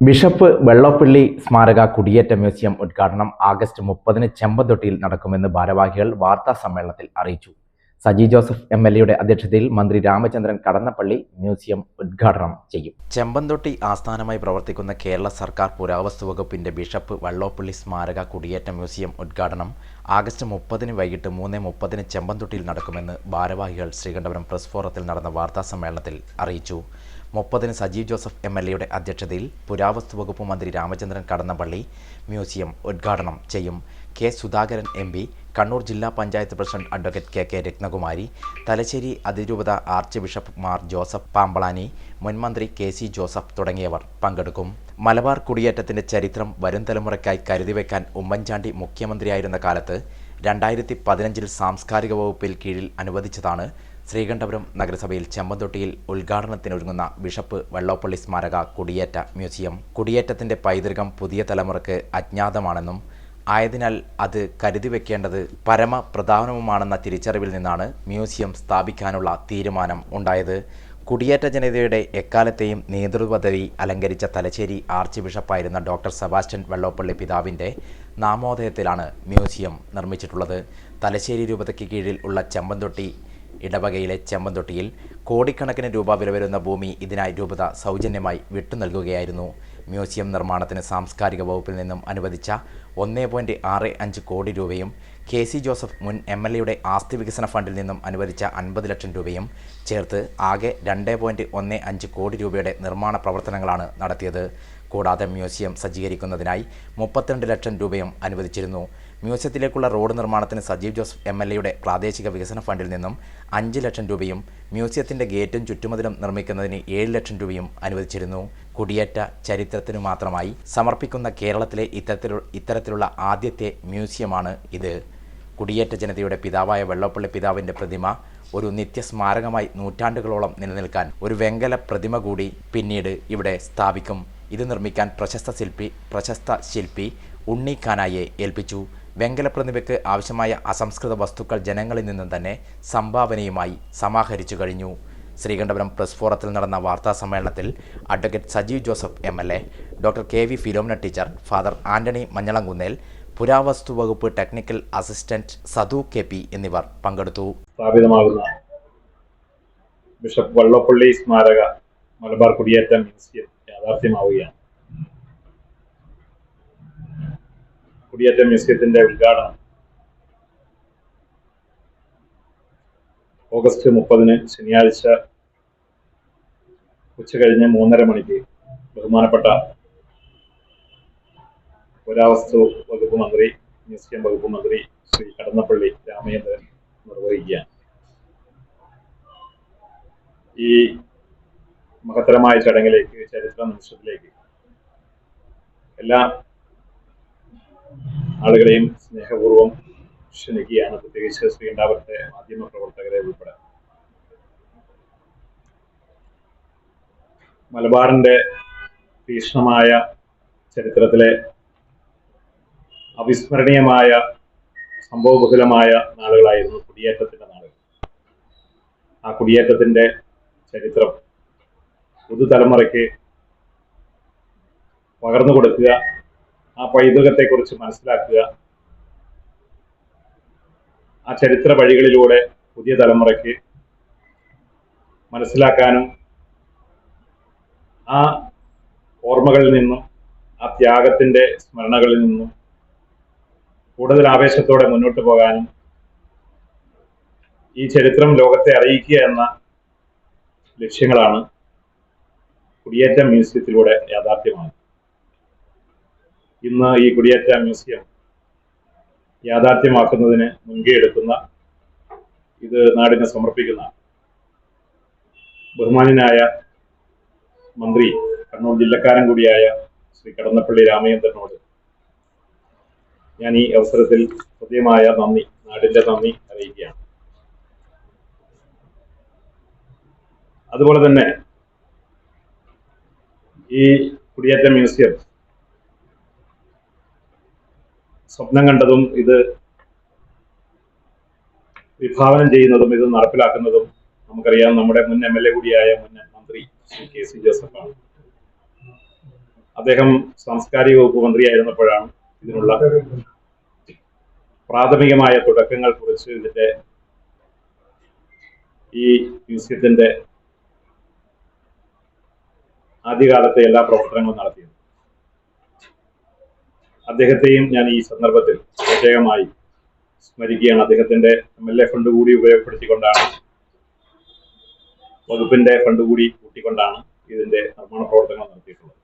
Bishop Vellappally സ്മാരക കുടിയേറ്റ museum ഉദ്ഘാടനം ആഗസ്റ്റ് മുപ്പതിന് ചെമ്പന്തൊട്ടിയിൽ നടക്കുമെന്ന് ഭാരവാഹികൾ വാർത്താ സമ്മേളനത്തിൽ അറിയിച്ചു. സജി ജോസഫ് എം എൽ എയുടെ അധ്യക്ഷതയിൽ മന്ത്രി രാമചന്ദ്രൻ കടന്നപ്പള്ളി മ്യൂസിയം ഉദ്ഘാടനം ചെയ്യും. ചെമ്പന്തൊട്ടി ആസ്ഥാനമായി പ്രവർത്തിക്കുന്ന കേരള സർക്കാർ പുരാവസ്തു വകുപ്പിന്റെ ബിഷപ്പ് വള്ളോപ്പള്ളി സ്മാരക കുടിയേറ്റ മ്യൂസിയം ഉദ്ഘാടനം ആഗസ്റ്റ് മുപ്പതിന് വൈകിട്ട് മൂന്ന് മുപ്പതിന് ചെമ്പന്തൊട്ടിയിൽ നടക്കുമെന്ന് ഭാരവാഹികൾ ശ്രീകണ്ഠപുരം പ്രസ് ഫോറത്തിൽ നടന്ന വാർത്താ സമ്മേളനത്തിൽ അറിയിച്ചു. മുപ്പതിന് സജീവ് ജോസഫ് എം എൽ എയുടെ അധ്യക്ഷതയിൽ പുരാവസ്തു വകുപ്പ് മന്ത്രി രാമചന്ദ്രൻ കടന്നപ്പള്ളി മ്യൂസിയം ഉദ്ഘാടനം ചെയ്യും. K Sudhakaran M P Kannur ജില്ലാ panchayat president advocate K K Ratnakumari Thalassery അതിരൂപത archbishop Mar Joseph Pamplany മുൻമന്ത്രി കെ സി ജോസഫ് തുടങ്ങിയവർ പങ്കെടുക്കും. മലബാർ കുടിയേറ്റത്തിന്റെ ചരിത്രം വരും തലമുറയ്ക്കായി കരുതിവെക്കാൻ ഉമ്മൻചാണ്ടി മുഖ്യമന്ത്രിയായിരുന്ന കാലത്ത് രണ്ടായിരത്തി പതിനഞ്ചിൽ സാംസ്കാരിക വകുപ്പിൽ കീഴിൽ അനുവദിച്ചതാണ് ശ്രീകണ്ഠപുരം നഗരസഭയിൽ ചെമ്പന്തൊട്ടിയിൽ ഉദ്ഘാടനത്തിനൊരുങ്ങുന്ന ബിഷപ്പ് വെള്ളോപ്പള്ളി സ്മാരക കുടിയേറ്റ മ്യൂസിയം. കുടിയേറ്റത്തിന്റെ പൈതൃകം പുതിയ തലമുറയ്ക്ക് അജ്ഞാതമാണെന്നും ആയതിനാൽ അത് കരുതി വെക്കേണ്ടത് പരമപ്രധാനവുമാണെന്ന തിരിച്ചറിവിൽ നിന്നാണ് മ്യൂസിയം സ്ഥാപിക്കാനുള്ള തീരുമാനം ഉണ്ടായത്. കുടിയേറ്റ ജനതയുടെ എക്കാലത്തെയും നേതൃപദവി അലങ്കരിച്ച തലശ്ശേരി ആർച്ച് ബിഷപ്പായിരുന്ന ഡോക്ടർ സെബാസ്റ്റ്യൻ വെള്ളോപ്പള്ളി പിതാവിന്റെ നാമോദയത്തിലാണ് മ്യൂസിയം നിർമ്മിച്ചിട്ടുള്ളത്. തലശ്ശേരി രൂപതയ്ക്ക് കീഴിൽ ഉള്ള ചെമ്പന്തൊട്ടി ഇടവകയിലെ ചെമ്പന്തൊട്ടിയിൽ കോടിക്കണക്കിന് രൂപ വില വരുന്ന ഭൂമി ഇതിനായി രൂപത സൗജന്യമായി വിട്ടു നൽകുകയായിരുന്നു. മ്യൂസിയം നിർമ്മാണത്തിന് സാംസ്കാരിക വകുപ്പിൽ നിന്നും അനുവദിച്ച ഒന്നേ പോയിന്റ് ആറ് അഞ്ച് കോടി രൂപയും കെ സി ജോസഫ് മുൻ എം എൽ എയുടെ ആസ്തി വികസന ഫണ്ടിൽ നിന്നും അനുവദിച്ച അൻപത് ലക്ഷം രൂപയും ചേർത്ത് ആകെ രണ്ട് പോയിന്റ് ഒന്ന് അഞ്ച് കോടി രൂപയുടെ നിർമ്മാണ പ്രവർത്തനങ്ങളാണ് നടത്തിയത്. കൂടാതെ മ്യൂസിയം സജ്ജീകരിക്കുന്നതിനായി മുപ്പത്തിരണ്ട് ലക്ഷം രൂപയും അനുവദിച്ചിരുന്നു. മ്യൂസിയത്തിലേക്കുള്ള റോഡ് നിർമ്മാണത്തിന് സജീവ് ജോസഫ് എം എൽ എയുടെ പ്രാദേശിക വികസന ഫണ്ടിൽ നിന്നും അഞ്ച് ലക്ഷം രൂപയും മ്യൂസിയത്തിന്റെ ഗേറ്റും ചുറ്റുമതിലും നിർമ്മിക്കുന്നതിന് ഏഴ് ലക്ഷം രൂപയും അനുവദിച്ചിരുന്നു. കുടിയേറ്റ ചരിത്രത്തിനു മാത്രമായി സമർപ്പിക്കുന്ന കേരളത്തിലെ ഇത്തരത്തിലുള്ള ഇത്തരത്തിലുള്ള ആദ്യത്തെ മ്യൂസിയമാണ് ഇത്. കുടിയേറ്റ ജനതയുടെ പിതാവായ വെള്ളപ്പള്ളി പിതാവിന്റെ പ്രതിമ ഒരു നിത്യസ്മാരകമായി നൂറ്റാണ്ടുകളോളം നിലനിൽക്കാൻ ഒരു വെങ്കല പ്രതിമ കൂടി പിന്നീട് ഇവിടെ സ്ഥാപിക്കും. ഇത് നിർമ്മിക്കാൻ പ്രശസ്ത ശില്പി പ്രശസ്ത ശില്പി ഉണ്ണിഖാനായെ ഏൽപ്പിച്ചു. വെങ്കല പ്രതിമയ്ക്ക് ആവശ്യമായ അസംസ്കൃത വസ്തുക്കൾ ജനങ്ങളിൽ നിന്നും തന്നെ സംഭാവനയുമായി സമാഹരിച്ചു കഴിഞ്ഞു. ശ്രീകണ്ഠപുരം പ്രസ് ഫോറത്തിൽ നടന്ന വാർത്താ സമ്മേളനത്തിൽ advocate Sajeev Joseph M L A doctor K V Philomina teacher father Antony Manjalamkunnel പുരാവസ്തു വകുപ്പ് technical assistant Sathu K P എന്നിവർ പങ്കെടുത്തു. സ്ഥാപിതമാകുന്ന ബിഷപ്പ് വള്ളപ്പള്ളി സ്മാരക മലബാർ കുടിയേറ്റ മ്യൂസിയം യാഥാർത്ഥ്യമാവുകയാണ്. കുടിയേറ്റ മ്യൂസിയത്തിന്റെ ഉദ്ഘാടനം ഓഗസ്റ്റ് മുപ്പതിന് ശനിയാഴ്ച ഉച്ചകഴിഞ്ഞ് മൂന്നര മണിക്ക് ബഹുമാനപ്പെട്ട പുരാവസ്തു വകുപ്പ് മന്ത്രി മ്യൂസിയം വകുപ്പ് മന്ത്രി ശ്രീ കടന്നപ്പള്ളി രാമചന്ദ്രൻ നിർവഹിക്കുകയാണ്. ഈ മഹത്തരമായ ചടങ്ങിലേക്ക് ചരിത്ര നിമിഷത്തിലേക്ക് എല്ലാ ആളുകളെയും സ്നേഹപൂർവം ക്ഷണിക്കുകയാണ്. പ്രത്യേകിച്ച് ശ്രീകണ്ഠാപുരത്തെ മാധ്യമ പ്രവർത്തകരെ ഉൾപ്പെടെ. മലബാറിന്റെ തീക്ഷ്ണമായ ചരിത്രത്തിലെ അവിസ്മരണീയമായ സംഭവബഹുലമായ നാളുകളായിരുന്നു കുടിയേറ്റത്തിന്റെ നാളുകൾ. ആ കുടിയേറ്റത്തിന്റെ ചരിത്രം പുതുതലമുറയ്ക്ക് പകർന്നു കൊടുക്കുക ആ പൈതൃകത്തെക്കുറിച്ച് മനസ്സിലാക്കുക ആ ചരിത്ര വഴികളിലൂടെ പുതിയ തലമുറയ്ക്ക് മനസ്സിലാക്കാനും ആ ഓർമ്മകളിൽ നിന്നും ആ ത്യാഗത്തിന്റെ സ്മരണകളിൽ നിന്നും കൂടുതൽ ആവേശത്തോടെ മുന്നോട്ട് പോകാനും ഈ ചരിത്രം ലോകത്തെ അറിയിക്കുക എന്ന ലക്ഷ്യങ്ങളാണ് കുടിയേറ്റ മ്യൂസിയത്തിലൂടെ യാഥാർത്ഥ്യമാണ് ഇന്ന് ഈ കുടിയേറ്റ മ്യൂസിയം യാഥാർത്ഥ്യമാക്കുന്നതിന് മുൻകൈ എടുക്കുന്ന ഇത് നാടിന് സമർപ്പിക്കുന്ന ബഹുമാനായ മന്ത്രി കണ്ണൂർ ജില്ലക്കാരൻ കൂടിയായ ശ്രീ കടന്നപ്പള്ളി രാമചന്ദ്രനോട് ഞാൻ ഈ അവസരത്തിൽ ഹൃദ്യമായ നന്ദി നാടിന്റെ നന്ദി അറിയിക്കുകയാണ്. അതുപോലെ തന്നെ ഈ കുടിയേറ്റ മ്യൂസിയം സ്വപ്നം കണ്ടതും ഇത് വിഭാവനം ചെയ്യുന്നതും ഇത് നടപ്പിലാക്കുന്നതും നമുക്കറിയാം. നമ്മുടെ മുൻ എം എൽ എ കൂടിയായ മുൻ മന്ത്രി ശ്രീ കെ സി ജോസഫാണ്. അദ്ദേഹം സാംസ്കാരിക വകുപ്പ് മന്ത്രിയായിരുന്നപ്പോഴാണ് ഇതിനുള്ള പ്രാഥമികമായ തുടക്കങ്ങൾ കുറിച്ച് ഇതിന്റെ ഈ മ്യൂസിയത്തിന്റെ ആദ്യകാലത്തെ എല്ലാ പ്രവർത്തനങ്ങളും നടത്തിയത്. അദ്ദേഹത്തെയും ഞാൻ ഈ സന്ദർഭത്തിൽ പ്രത്യേകമായി സ്മരിക്കുകയാണ്. അദ്ദേഹത്തിന്റെ എം എൽ എ ഫണ്ട് കൂടി ഉപയോഗപ്പെടുത്തിക്കൊണ്ടാണ് വകുപ്പിന്റെ ഫണ്ട് കൂടി കൂട്ടിക്കൊണ്ടാണ് ഇതിന്റെ നിർമ്മാണ പ്രവർത്തനങ്ങൾ നടത്തിയിട്ടുള്ളത്.